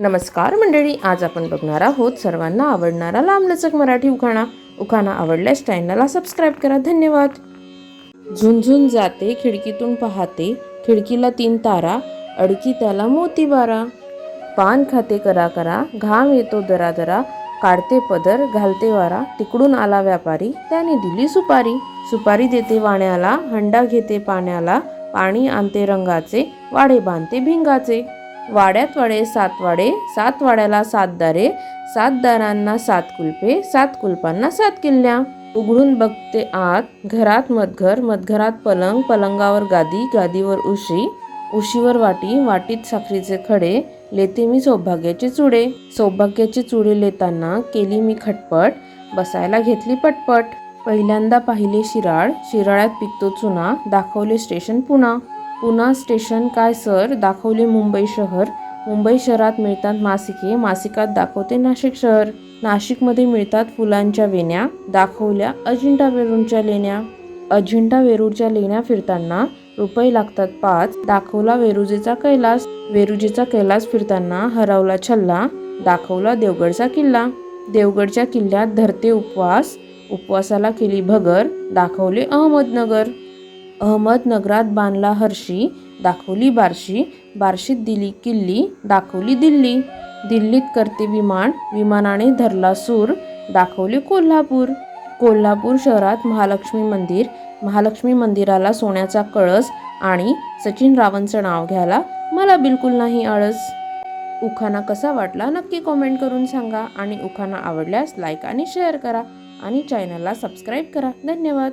नमस्कार मंडळी आज आपण बघणार आहोत सर्वांना आवडणारा लांबलचक मराठी उखाणा. उखाणा आवडल्यास चॅनलला सबस्क्राईब करा. धन्यवाद. झुंझुन जाते खिडकीतून पाहते खिडकीला तीन तारा अडकी त्याला मोती बारा. पान खाते करा करा घाम येतो दरा दरा काढते पदर घालते वारा तिकडून आला व्यापारी त्याने दिली सुपारी. सुपारी देते वाण्याला हंडा घेते पाण्याला पाणी आणते रंगाचे वाडे बांधते भिंगाचे. वाड्यात वाडे सात वाडे सात वाड्याला सात दारे सात दारांना सात कुलपे सात कुलपांना सात किल्ल्या. उघडून बघते आत घरात मधघर मधघरात पलंग पलंगावर गादी गादीवर उशी उशीवर वाटी वाटीत साखरीचे खडे लेते मी सौभाग्याचे चुडे. सौभाग्याचे चुडे लेताना केली मी खटपट बसायला घेतली पटपट. पहिल्यांदा पाहिले शिराळ शिराळ्यात पिकतो चुना दाखवले स्टेशन पुणा. पुन्हा स्टेशन काय सर? दाखवले मुंबई शहर. मुंबई शहरात मिळतात मासिके. मासिकात दाखवते नाशिक शहर. नाशिकमध्ये मिळतात फुलांच्या वेण्या दाखवल्या अजिंठा वेरूळच्या लेण्या. अजिंठा वेरूळच्या लेण्या फिरताना रुपये लागतात पाच. दाखवला वेरुजेचा कैलास. वेरुजेचा कैलास फिरताना हरवला छल्ला. दाखवला देवगडचा किल्ला. देवगडच्या किल्ल्यात धरते उपवास. उपवासाला केली भगर. दाखवले अहमदनगर. अहमदनगरात बांधला हर्षी दाखवली बार्शी बार्शीत दिली किल्ली दाखवली दिल्ली. दिल्लीत करते विमान विमानाने धरला सूर दाखवले कोल्हापूर. कोल्हापूर शहरात महालक्ष्मी मंदिर महालक्ष्मी मंदिराला सोन्याचा कळस आणि सचिन रावणचं नाव घ्यायला मला बिलकुल नाही आळस. उखाणा कसा वाटला नक्की कॉमेंट करून सांगा आणि उखाणा आवडल्यास लाईक आणि शेअर करा आणि चॅनलला सबस्क्राईब करा. धन्यवाद.